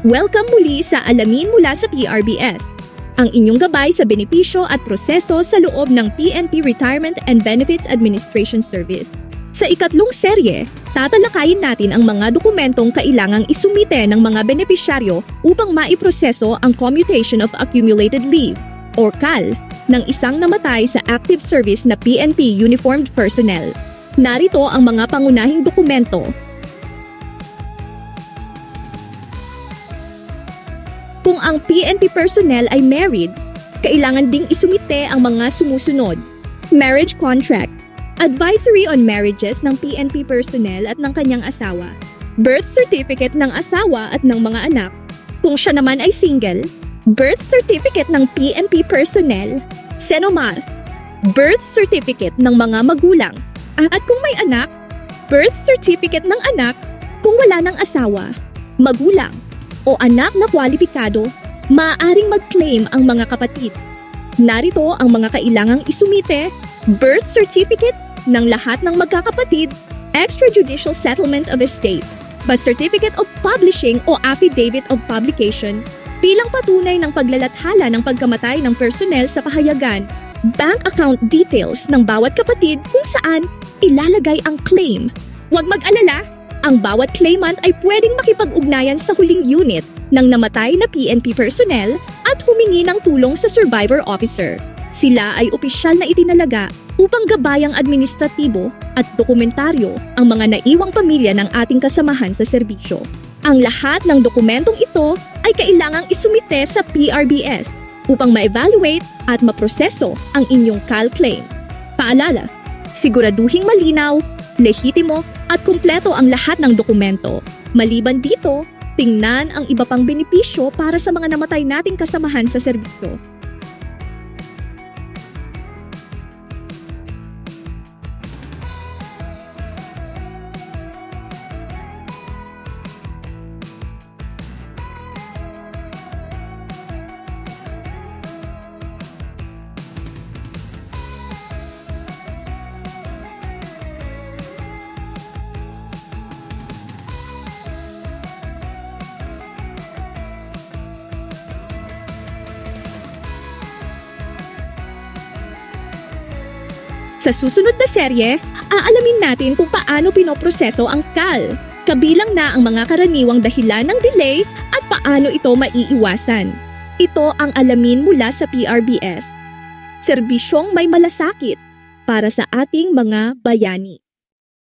Welcome muli sa Alamin mula sa PRBS. Ang inyong gabay sa benepisyo at proseso sa loob ng PNP Retirement and Benefits Administration Service. Sa ikatlong serye, tatalakayin natin ang mga dokumentong kailangang isumite ng mga benepisyaryo upang maiproseso ang Commutation of Accumulated Leave or CAL ng isang namatay sa active service na PNP uniformed personnel. Narito ang mga pangunahing dokumento Kung ang PNP personnel ay married, kailangan ding isumite ang mga sumusunod. Marriage contract, advisory on marriages ng PNP personnel at ng kanyang asawa, birth certificate ng asawa at ng mga anak, kung siya naman ay single, birth certificate ng PNP personnel, senomar, birth certificate ng mga magulang, at kung may anak, birth certificate ng anak kung wala ng asawa, magulang, o anak na kwalipikado, maaaring mag-claim ang mga kapatid. Narito ang mga kailangang isumite, birth certificate ng lahat ng magkakapatid, extrajudicial settlement of estate, birth certificate of publishing o affidavit of publication, bilang patunay ng paglalathala ng pagkamatay ng personnel sa pahayagan, bank account details ng bawat kapatid kung saan ilalagay ang claim. Huwag mag-alala, ang bawat claimant ay pwedeng makipag-ugnayan sa huling unit ng namatay na PNP personnel at humingi ng tulong sa survivor officer. Sila ay opisyal na itinalaga upang gabayang administratibo at dokumentaryo ang mga naiwang pamilya ng ating kasamahan sa serbisyo. Ang lahat ng dokumentong ito ay kailangang isumite sa PRBS upang ma-evaluate at maproseso ang inyong CAL claim. Paalala, siguraduhing malinaw, lehitimo at kumpleto ang lahat ng dokumento. Maliban dito, tingnan ang iba pang benepisyo para sa mga namatay nating kasamahan sa serbisyo. Sa susunod na serye, aalamin natin kung paano pinoproseso ang CAL. Kabilang na ang mga karaniwang dahilan ng delay at paano ito maiiwasan. Ito ang alamin mula sa PRBS. Serbisyong may malasakit para sa ating mga bayani.